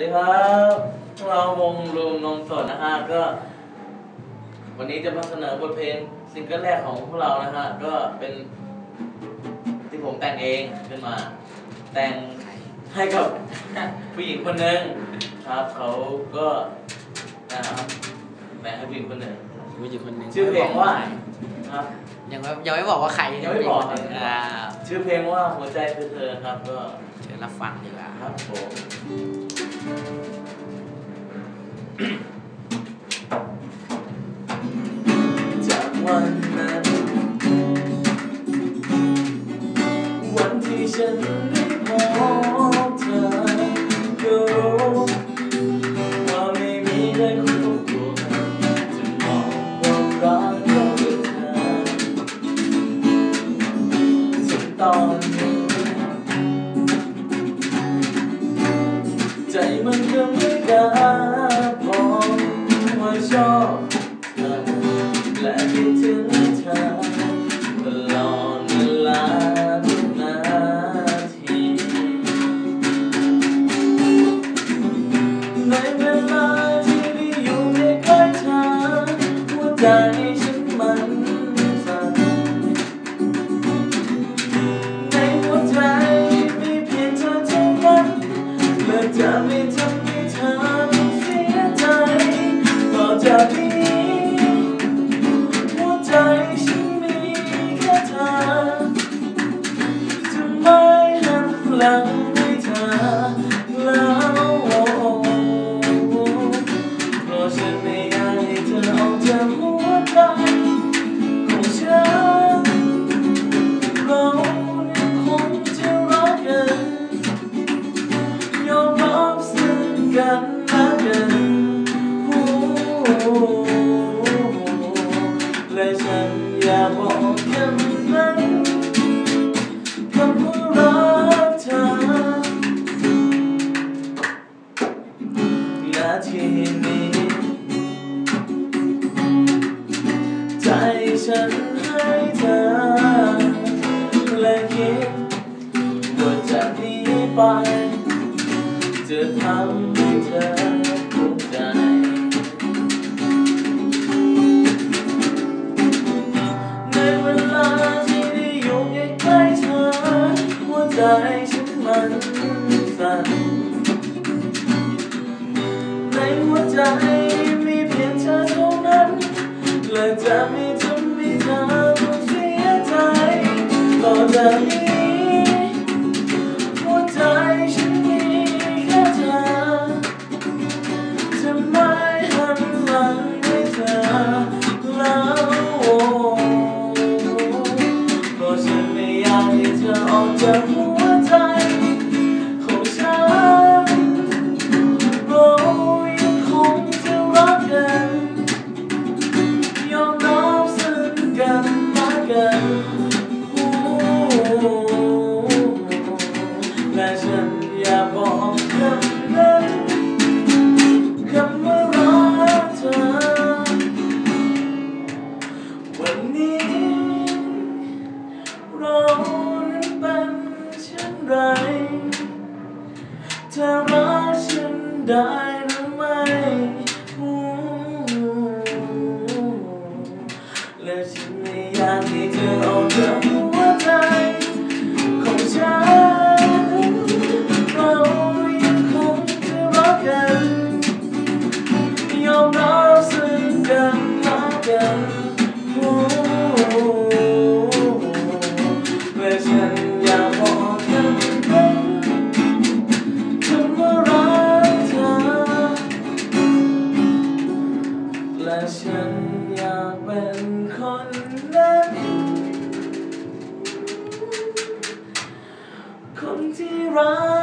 ดีครับพวกเราวงรูมนมสดนะฮะก็ วันนี้จะมาเสนอบทเพลงซิงเกิลแรกของพวกเรานะฮะก็เป็นที่ผมแต่งเองขึ้นมา แต่งให้กับผู้หญิงคนหนึ่งครับเขาก็นะครับแต่งให้ผู้หญิงคนหนึ่งผู้หญิงคนหนึ่งชื่อเพลงว่าครับยังไม่ยังไม่บอกว่าใครยังไม่บอกครับอ่าชื่อเพลงว่าหัวใจคือเธอครับก็เชิญรับฟังดีกว่าครับผม จากวันนั้น วันที่ฉันได้พบ ไม่กล้าบอกว่าชอบเธอและคิดถึงเธอตลอดเวลาทุกนาทีในเวลาที่ได้อยู่ใกล้ๆเธอหัวใจ ต่อจากนี้หัวใจฉันมีแค่เธอจะไม่หันหลังให้เธอแล้วเพราะฉันไม่อยากให้เธอออกจากหัวใจของฉันเรายังคงจะรักกันยอมรับซึ่งกัน ฉันให้เธอ และคิดว่าจากนี้ไป จะทำให้เธอภูมิใจ ในเวลาที่ได้อยู่ใกล้เธอ หัวใจฉันมันสั่นในหัวใจ ต่อจากนี้หัวใจฉันมีแค่เธอจะไม่หันหลังให้เธอแล้วเพราะฉันไม่อยากให้เธอออกจากหัว และฉันอยากบอกคำนั้นคำว่ารักเธอ วันนี้เรานั้นเป็นเช่นไรเธอรักฉันได้ อยากเป็นคนนั้น คนที่รัก